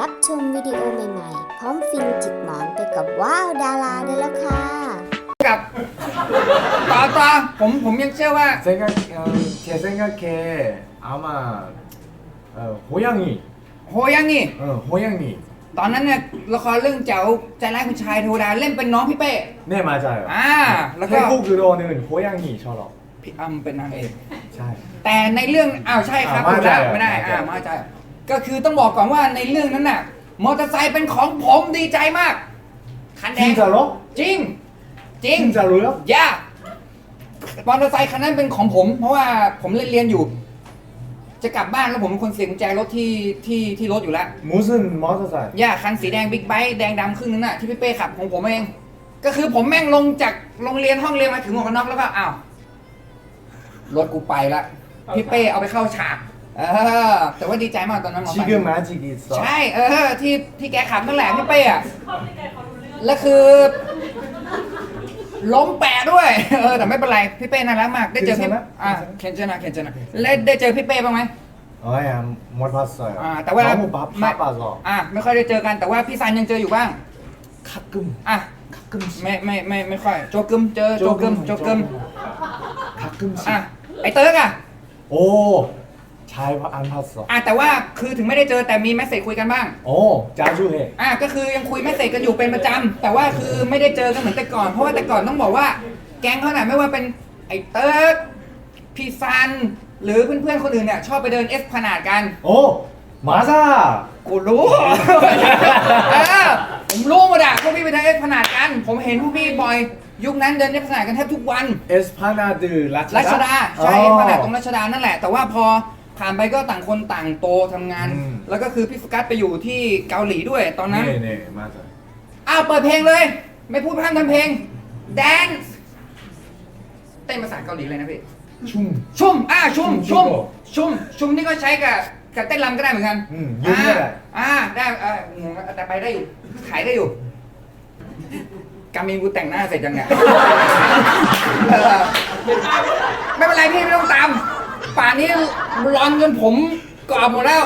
รับชมวิดีโอใหม่ๆ พร้อมฟินจิกหมอนไปกับว้าวดาราได้แล้วค่ะ กับต่อต่อผมผมยังเชื่อว่า 생각 어, 제 생각에 아마 어, 호양이 โหยังนี่ 어, 호양이 ตอนนั้นเนี่ยละครเรื่องเจ้าใจร้ายคุณชายเทวดาเล่นเป็นน้องพี่เป้ 네 맞아요 อ่าแล้วก็ 태국으로는 호양이처럼 พี่อ้ำเป็นนางเอก 잘 แต่ในเรื่องอ้าวใช่ครับ อ่า ถูกแล้ว มาใจ ไม่ได้ มาใจ อ่ามาใจ ก็คือต้องบอกก่อนว่าในเรื่องนั้นน่ะมอเตอร์ไซค์เป็นของผมดีใจมากคันแดง 진짜로? จริง จริง 진짜로요? ย่ามอเตอร์ไซค์คันนั้นเป็นของผม เพราะว่าผมเล่นเรียนอยู่ จะกลับบ้านแล้วผมเป็นคนเสียกุญแจรถที่ที่ที่รถอยู่แล้ว 무슨 모터사이클? ย่าคันสีแดงบิ๊กไบค์แดงดำครึ่งนึงน่ะที่พี่เป้ขับของผมเอง ก็คือผมแม่งลงจากโรงเรียนห้องเรียนมาถึงหมวกกันน็อกแล้วก็อ้าวรถกูไปละพี่เป้เอาไปเข้าฉาก เออแต่ว่าดีใจมากตอนนั้นหมอฟัน 지금 아직 있어? ใช่ เออ ที่ที่แกขับนั่นแหละพี่เป้อะแล้วคือ ล้มแปะด้วย เออ แต่ไม่เป็นไร พี่เป้น่ารักมาก ได้เจอพี่ เคนชนะ อ่าเคนชนะเคนชนะแล้วได้เจอพี่เป้บ้างไหม 아예 못 봤어요. 아,แต่ว่า 너무 바, ไม่ 바빠서 อ่ะไม่ค่อยได้เจอกัน แต่ว่าพี่ซันยังเจออยู่บ้าง 가끔 อ่ะ 가끔씩 ไม่ไม่ไม่ไม่ค่อย โจกึมเจอ โจกึม โจกึม 가끔씩 อ่ะ ไอเติร์กอ่ะ 오, 잘 안 봤어. อ่ะ แต่ว่าคือถึงไม่ได้เจอแต่มีแมสเซจคุยกันบ้าง 어, 자주 해. อ่ะก็คือยังคุยไม่เสร็จกันอยู่เป็นประจำแต่ว่าคือไม่ได้เจอกันเหมือนแต่ก่อน เพราะว่าแต่ก่อนต้องบอกว่า แก๊งเขาน่ะไม่ว่าเป็นไอ้เติร์กพี่ซัน หรือเพื่อนๆคนอื่นเนี่ยชอบไปเดินเอสพนาดกัน 어, 맞아. กูรู้ เออผมรู้หมดอะพวกพี่ไปเดินเอสพนาดกัน ผมเห็นพวกพี่บ่อย ยุคนั้นเดินเอสพนาดกันแทบทุกวัน 에스파나드 라차다. รัชดาใช่ 어. เอสพนาดตรงรัชดานั่นแหละ แต่ว่าพอ ผ่านไปก็ต่างคนต่างโตทำงานแล้วก็คือพี่สกัดไปอยู่ที่เกาหลีด้วยตอนนั้น นี่นี่มาจากอ้าวเปิดเพลงเลย ไม่พูดพร่ำทำเพลง แดนซ์เต้นภาษาเกาหลีเลยนะพี่ ชุ่ม ชุ่ม อ่าชุ่ม ชุ่ม ชุ่ม ชุ่มนี่ก็ใช้กับกับเต้นรำก็ได้เหมือนกันอืมยืมได้ละ อ่า ได้เอองงแต่ไปได้อยู่ ขายได้อยู่ กามินกูแต่งหน้าเสร็จยังไงไม่เป็นไรพี่ไม่ต้องตาม ป่านนี้ร้อนจนผมกรอบหมดแล้ว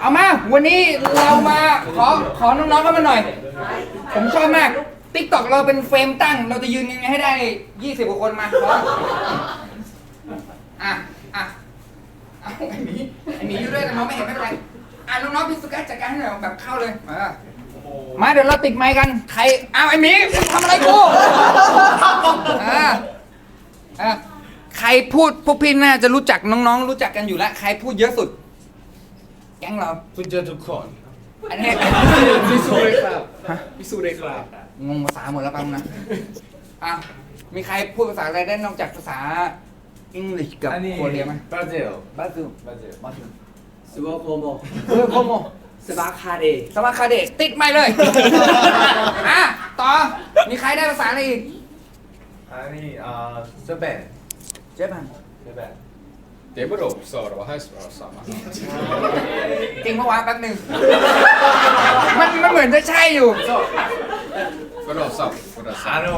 เอามา วันนี้เรามาขอขอน้องๆเข้ามาหน่อย ผมชอบมากติ๊กตอกเราเป็นเฟรมตั้ง เราจะยืนยังไงให้ได้20กว่าคนมาพร้อมอะอะเอาไอ้หมีไอ้หมีอยู่ด้วยแต่มองไม่เห็นไม่เป็นไรอะน้องๆพี่สุกัสจัดการให้หน่อยแบบเข้าเลยเออมาเดี๋ยวเราติดไมค์กัน ใครอ้าวไอ้หมีมึงทำอะไรกูอ่าอะ ใครพูดพวกพี่น่าจะรู้จักน้องๆ รู้จักกันอยู่แล้ว ใครพูดเยอะสุด แก๊งเราคุณเจอทุกคนอันนี้พิสูจน์เลยครับพิสูจน์เลยครับงงภาษาหมดแล้วปังนะอะมีใครพูดภาษาอะไรได้นอกจากภาษาอังกฤษกับโคเรียไหมบราซิลบราซิลบราซิลมาถึสวัสดีโมเออโคโมสวัสคาเดสวัสคาเดติดไม่เลยอะต่อมีใครได้ภาษาอะไรอีกอันนี้อ่าสเปน Ceban. Ceban. เดี๋ยวเราสอบว่าให้สอบสามจริงเมื่อวานแป๊บหนึ่งมันมันเหมือนจะใช่อยู่ก็เรสอบก็เราสอบ Ano?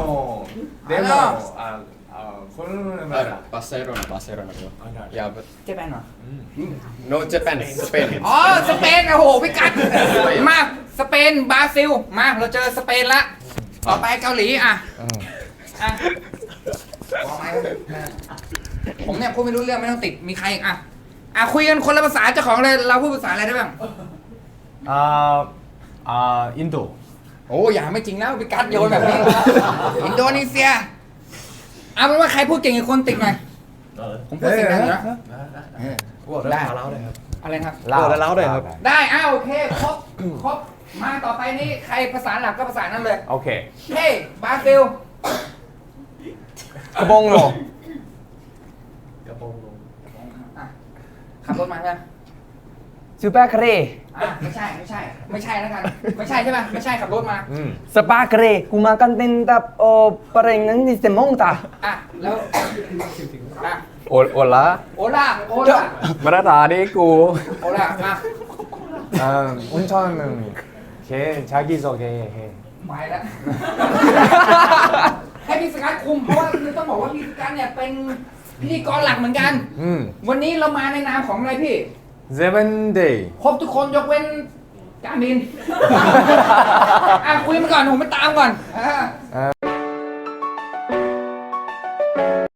Demo. Ah, ah, Con una mano. บาเซโรนาบาเซโรนะครอย่า เจแปนเหรอ no Japan Spain อ๋อ สเปนโอ้โหพี่กัดมาสเปนบราซิล มาเราเจอสเปนละ ต่อไปเกาหลีอะอะ ผมเนี่ยพูดไม่รู้เรื่องไม่ต้องติดมีใครอีกอะอะคุยกันคนละภาษาเจ้าของเลยเราพูดภาษาอะไรได้บ้างอ่าอ่าอินโดโอ้อย่าไม่จริงแล้วไปกัดโยนแบบนี้อินโดนีเซียเอาเป็นว่าใครพูดเก่งอีกคนติดไหมผมพูดเสียงดังอยู่นะได้อะไรครับเล่าเล่าได้ครับ ได้อ้าวโอเคครบครบมาต่อไปนี้ใครภาษาหลักก็ภาษานั้นเลยโอเคเฮ้บราซิล กระบองลงกระโปงลงขับรถมาใช่ไหมซูเปอร์คาเรอะไม่ใช่ไม่ใช่ ไม่ใช่แล้วกัน ไม่ใช่ใช่ไหมไม่ใช่ขับรถมาสปาคาเร่กูมากันเต็นตับโอปะเรงนั้นนี่เซมมงตาอะแล้วอะโอโอละโอล่าโอล่ามาตรฐานนี่กูโอล่ามาอ่าอุ้นช่อนหนึ่งเคชากิโซเกะไม่ละ็นพิธีกรหลักเหมือนกันวันนี้เรามาในนามของอะไรพี่ seven day ครบทุกคนยกเว้นกามิน อะคุยมาก่อน ผมไปตามก่อนอ